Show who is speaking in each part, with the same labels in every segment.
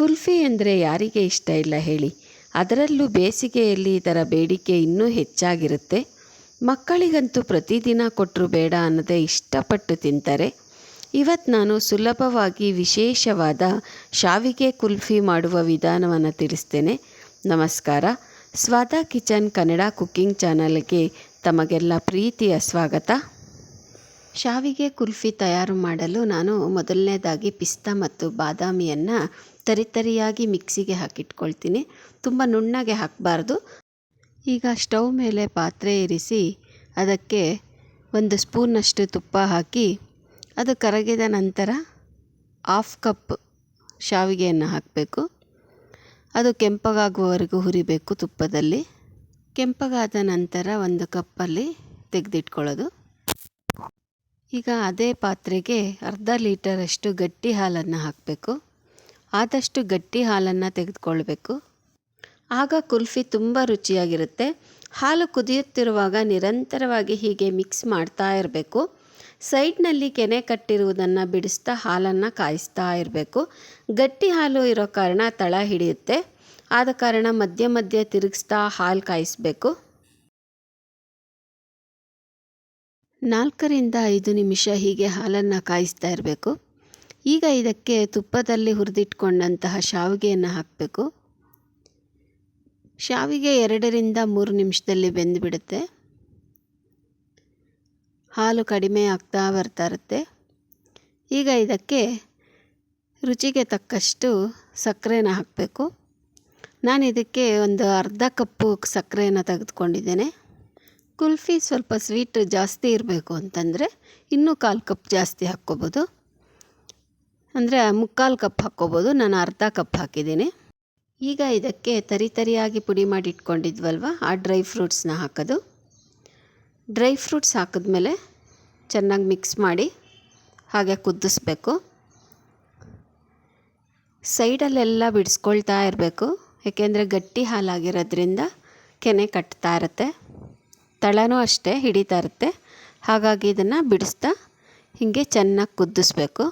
Speaker 1: ಕುಲ್ಫಿ ಅಂದರೆ ಯಾರಿಗೆ ಇಷ್ಟ ಇಲ್ಲ ಹೇಳಿ. ಅದರಲ್ಲೂ ಬೇಸಿಗೆಯಲ್ಲಿ ಇದರ ಬೇಡಿಕೆ ಇನ್ನೂ ಹೆಚ್ಚಾಗಿರುತ್ತೆ. ಮಕ್ಕಳಿಗಂತೂ ಪ್ರತಿದಿನ ಕೊಟ್ಟರು ಬೇಡ ಅನ್ನದೇ ಇಷ್ಟಪಟ್ಟು ತಿಂತಾರೆ. ಇವತ್ತು ನಾನು ಸುಲಭವಾಗಿ ವಿಶೇಷವಾದ ಶಾವಿಗೆ ಕುಲ್ಫಿ ಮಾಡುವ ವಿಧಾನವನ್ನು ತಿಳಿಸ್ತೇನೆ. ನಮಸ್ಕಾರ. ಸ್ವಾದ ಕಿಚನ್ ಕನ್ನಡ ಕುಕ್ಕಿಂಗ್ ಚಾನಲ್ಗೆ ತಮಗೆಲ್ಲ ಪ್ರೀತಿಯ ಸ್ವಾಗತ. ಶಾವಿಗೆ ಕುಲ್ಫಿ ತಯಾರು ಮಾಡಲು ನಾನು ಮೊದಲನೇದಾಗಿ ಪಿಸ್ತಾ ಮತ್ತು ಬಾದಾಮಿಯನ್ನು ತರಿತರಿಯಾಗಿ ಮಿಕ್ಸಿಗೆ ಹಾಕಿಟ್ಕೊಳ್ತೀನಿ. ತುಂಬ ನುಣ್ಣಗೆ ಹಾಕಬಾರ್ದು. ಈಗ ಸ್ಟವ್ ಮೇಲೆ ಪಾತ್ರೆ ಇರಿಸಿ ಅದಕ್ಕೆ ಒಂದು ಸ್ಪೂನಷ್ಟು ತುಪ್ಪ ಹಾಕಿ ಅದು ಕರಗಿದ ನಂತರ ಹಾಫ್ ಕಪ್ ಶಾವಿಗೆಯನ್ನು ಹಾಕಬೇಕು. ಅದು ಕೆಂಪಗಾಗುವವರೆಗೂ ಹುರಿಬೇಕು ತುಪ್ಪದಲ್ಲಿ. ಕೆಂಪಗಾದ ನಂತರ ಒಂದು ಕಪ್ಪಲ್ಲಿ ತೆಗೆದಿಟ್ಕೊಳ್ಳೋದು. ಈಗ ಅದೇ ಪಾತ್ರೆಗೆ ಅರ್ಧ ಲೀಟರಷ್ಟು ಗಟ್ಟಿ ಹಾಲನ್ನು ಹಾಕಬೇಕು. ಆದಷ್ಟು ಗಟ್ಟಿ ಹಾಲನ್ನು ತೆಗೆದುಕೊಳ್ಬೇಕು. ಆಗ ಕುಲ್ಫಿ ತುಂಬ ರುಚಿಯಾಗಿರುತ್ತೆ. ಹಾಲು ಕುದಿಯುತ್ತಿರುವಾಗ ನಿರಂತರವಾಗಿ ಹೀಗೆ ಮಿಕ್ಸ್ ಮಾಡ್ತಾ ಇರಬೇಕು. ಸೈಡ್ನಲ್ಲಿ ಕೆನೆ ಕಟ್ಟಿರುವುದನ್ನು ಬಿಡಿಸ್ತಾ ಹಾಲನ್ನು ಕಾಯಿಸ್ತಾ ಇರಬೇಕು. ಗಟ್ಟಿ ಹಾಲು ಇರೋ ಕಾರಣ ತಳ ಹಿಡಿಯುತ್ತೆ. ಆದ ಕಾರಣ ಮಧ್ಯ ಮಧ್ಯೆ ತಿರುಗಿಸ್ತಾ ಹಾಲು ಕಾಯಿಸಬೇಕು. ನಾಲ್ಕರಿಂದ ಐದು ನಿಮಿಷ ಹೀಗೆ ಹಾಲನ್ನು ಕಾಯಿಸ್ತಾ ಇರಬೇಕು. ಈಗ ಇದಕ್ಕೆ ತುಪ್ಪದಲ್ಲಿ ಹುರಿದಿಟ್ಕೊಂಡಂತಹ ಶಾವಿಗೆಯನ್ನು ಹಾಕಬೇಕು. ಶಾವಿಗೆ ಎರಡರಿಂದ ಮೂರು ನಿಮಿಷದಲ್ಲಿ ಬೆಂದುಬಿಡುತ್ತೆ. ಹಾಲು ಕಡಿಮೆ ಆಗ್ತಾ ಬರ್ತಾ ಇರುತ್ತೆ. ಈಗ ಇದಕ್ಕೆ ರುಚಿಗೆ ತಕ್ಕಷ್ಟು ಸಕ್ಕರೆನ ಹಾಕಬೇಕು. ನಾನು ಇದಕ್ಕೆ ಒಂದು ಅರ್ಧ ಕಪ್ಪು ಸಕ್ಕರೆಯನ್ನು ತೆಗೆದುಕೊಂಡಿದ್ದೇನೆ. ಕುಲ್ಫಿ ಸ್ವಲ್ಪ ಸ್ವೀಟ್ ಜಾಸ್ತಿ ಇರಬೇಕು ಅಂತಂದರೆ ಇನ್ನೂ ಕಾಲು ಕಪ್ ಜಾಸ್ತಿ ಹಾಕ್ಕೋಬೋದು. ಅಂದರೆ ಮುಕ್ಕಾಲು ಕಪ್ ಹಾಕ್ಕೋಬೋದು. ನಾನು ಅರ್ಧ ಕಪ್ ಹಾಕಿದ್ದೀನಿ. ಈಗ ಇದಕ್ಕೆ ತರಿ ತರಿಯಾಗಿ ಪುಡಿ ಮಾಡಿ ಇಟ್ಕೊಂಡಿದ್ವಲ್ವ? ಆ ಡ್ರೈ ಫ್ರೂಟ್ಸ್ನ ಹಾಕೋದು. ಡ್ರೈ ಫ್ರೂಟ್ಸ್ ಹಾಕಿದ್ಮೇಲೆ ಚೆನ್ನಾಗಿ ಮಿಕ್ಸ್ ಮಾಡಿ ಹಾಗೆ ಕುದಿಸ್ಬೇಕು. ಸೈಡಲ್ಲೆಲ್ಲ ಬಿಡಿಸ್ಕೊಳ್ತಾ ಇರಬೇಕು. ಏಕೆಂದರೆ ಗಟ್ಟಿ ಹಾಲಾಗಿರೋದ್ರಿಂದ ಕೆನೆ ಕಟ್ತಾ ಇರುತ್ತೆ. ತಳನೂ ಅಷ್ಟೇ ಹಿಡಿತಾ ಇರುತ್ತೆ. ಹಾಗಾಗಿ ಇದನ್ನು ಬಿಡಿಸ್ತಾ ಹೀಗೆ ಚೆನ್ನಾಗಿ ಕುದಿಸ್ಬೇಕು.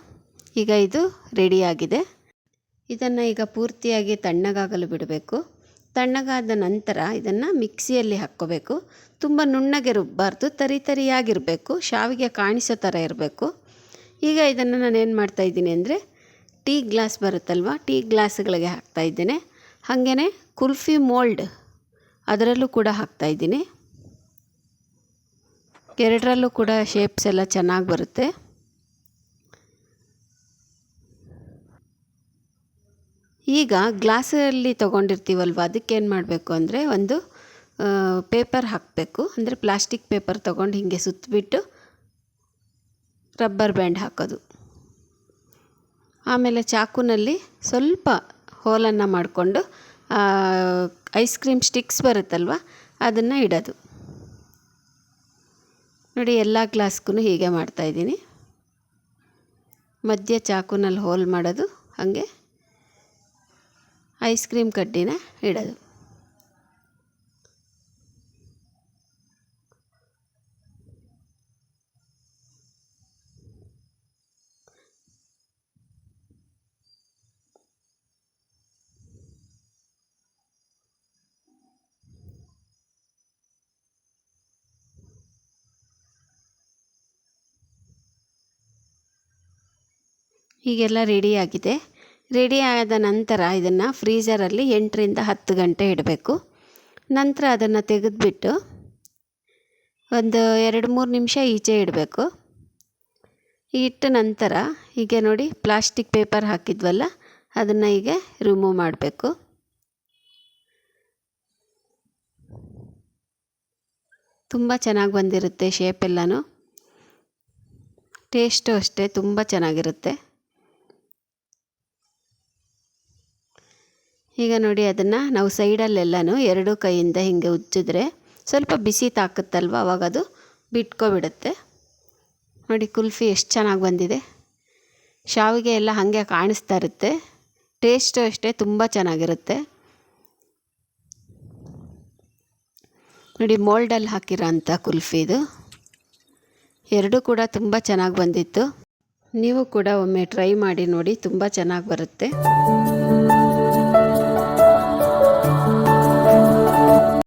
Speaker 1: ಈಗ ಇದು ರೆಡಿಯಾಗಿದೆ ಇದನ್ನು ಈಗ ಪೂರ್ತಿಯಾಗಿ ತಣ್ಣಗಾಗಲು ಬಿಡಬೇಕು. ತಣ್ಣಗಾದ ನಂತರ ಇದನ್ನು ಮಿಕ್ಸಿಯಲ್ಲಿ ಹಾಕ್ಕೋಬೇಕು. ತುಂಬ ನುಣ್ಣಗೆ ರುಬ್ಬಾರ್ದು, ತರಿ ತರಿಯಾಗಿರಬೇಕು, ಶಾವಿಗೆ ಕಾಣಿಸೋ ಥರ ಇರಬೇಕು. ಈಗ ಇದನ್ನು ನಾನು ಏನು ಮಾಡ್ತಾಯಿದ್ದೀನಿ ಅಂದರೆ ಟೀ ಗ್ಲಾಸ್ ಬರುತ್ತಲ್ವ, ಟೀ ಗ್ಲಾಸ್ಗಳಿಗೆ ಹಾಕ್ತಾಯಿದ್ದೇನೆ ಹಾಗೆಯೇ ಕುಲ್ಫಿ ಮೋಲ್ಡ್ ಅದರಲ್ಲೂ ಕೂಡ ಹಾಕ್ತಾಯಿದ್ದೀನಿ ಎರಡರಲ್ಲೂ ಕೂಡ ಶೇಪ್ಸ್ ಎಲ್ಲ ಚೆನ್ನಾಗಿ ಬರುತ್ತೆ. ಈಗ ಗ್ಲಾಸಲ್ಲಿ ತೊಗೊಂಡಿರ್ತೀವಲ್ವ? ಅದಕ್ಕೇನು ಮಾಡಬೇಕು ಅಂದರೆ ಒಂದು ಪೇಪರ್ ಹಾಕಬೇಕು. ಅಂದರೆ ಪ್ಲಾಸ್ಟಿಕ್ ಪೇಪರ್ ತೊಗೊಂಡು ಹೀಗೆ ಸುತ್ತಬಿಟ್ಟು ರಬ್ಬರ್ ಬ್ಯಾಂಡ್ ಹಾಕೋದು. ಆಮೇಲೆ ಚಾಕುನಲ್ಲಿ ಸ್ವಲ್ಪ ಹೋಲನ್ನು ಮಾಡಿಕೊಂಡು ಐಸ್ ಕ್ರೀಮ್ ಸ್ಟಿಕ್ಸ್ ಬರುತ್ತಲ್ವ? ಅದನ್ನು ಇಡೋದು. ನೋಡಿ ಎಲ್ಲ ಗ್ಲಾಸ್ಗೂ ಹೀಗೆ ಮಾಡ್ತಾಯಿದ್ದೀನಿ ಮಧ್ಯ ಚಾಕುನಲ್ಲಿ ಹೋಲ್ ಮಾಡೋದು ಹಾಗೆ. ಐಸ್ ಕ್ರೀಮ್ ಕಡ್ಡಿನ ಇಡೋದು. ಹೀಗೆಲ್ಲ ರೆಡಿಯಾಗಿದೆ ರೆಡಿ ಆದ ನಂತರ ಇದನ್ನು ಫ್ರೀಝರಲ್ಲಿ ಎಂಟರಿಂದ ಹತ್ತು ಗಂಟೆ ಇಡಬೇಕು. ನಂತರ ಅದನ್ನು ತೆಗೆದುಬಿಟ್ಟು ಒಂದು ಎರಡು ಮೂರು ನಿಮಿಷ ಈಚೆ ಇಡಬೇಕು. ಇಟ್ಟ ನಂತರ ಈಗ ನೋಡಿ ಪ್ಲಾಸ್ಟಿಕ್ ಪೇಪರ್ ಹಾಕಿದ್ವಲ್ಲ, ಅದನ್ನು ಈಗ ರಿಮೂವ್ ಮಾಡಬೇಕು. ತುಂಬ ಚೆನ್ನಾಗಿ ಬಂದಿರುತ್ತೆ ಶೇಪ್ ಎಲ್ಲನೂ. ಟೇಸ್ಟು ಅಷ್ಟೇ ತುಂಬ ಚೆನ್ನಾಗಿರುತ್ತೆ. ಈಗ ನೋಡಿ ಅದನ್ನು ನಾವು ಸೈಡಲ್ಲೆಲ್ಲನೂ ಎರಡು ಕೈಯಿಂದ ಹಿಂಗೆ ಉಜ್ಜಿದ್ರೆ ಸ್ವಲ್ಪ ಬಿಸಿ ತಾಕುತ್ತಲ್ವ? ಅವಾಗ ಅದು ಬಿಟ್ಕೊಬಿಡುತ್ತೆ. ನೋಡಿ ಕುಲ್ಫಿ ಎಷ್ಟು ಚೆನ್ನಾಗಿ ಬಂದಿದೆ. ಶಾವಿಗೆ ಎಲ್ಲ ಹಾಗೆ ಕಾಣಿಸ್ತಾ ಇರುತ್ತೆ. ಟೇಸ್ಟು ಅಷ್ಟೇ ತುಂಬ ಚೆನ್ನಾಗಿರುತ್ತೆ. ನೋಡಿ ಮೋಲ್ಡಲ್ಲಿ ಹಾಕಿರೋ ಅಂಥ ಕುಲ್ಫಿ ಇದು. ಎರಡೂ ಕೂಡ ತುಂಬ ಚೆನ್ನಾಗಿ ಬಂದಿತ್ತು. ನೀವು ಕೂಡ ಒಮ್ಮೆ ಟ್ರೈ ಮಾಡಿ ನೋಡಿ, ತುಂಬ ಚೆನ್ನಾಗಿ ಬರುತ್ತೆ.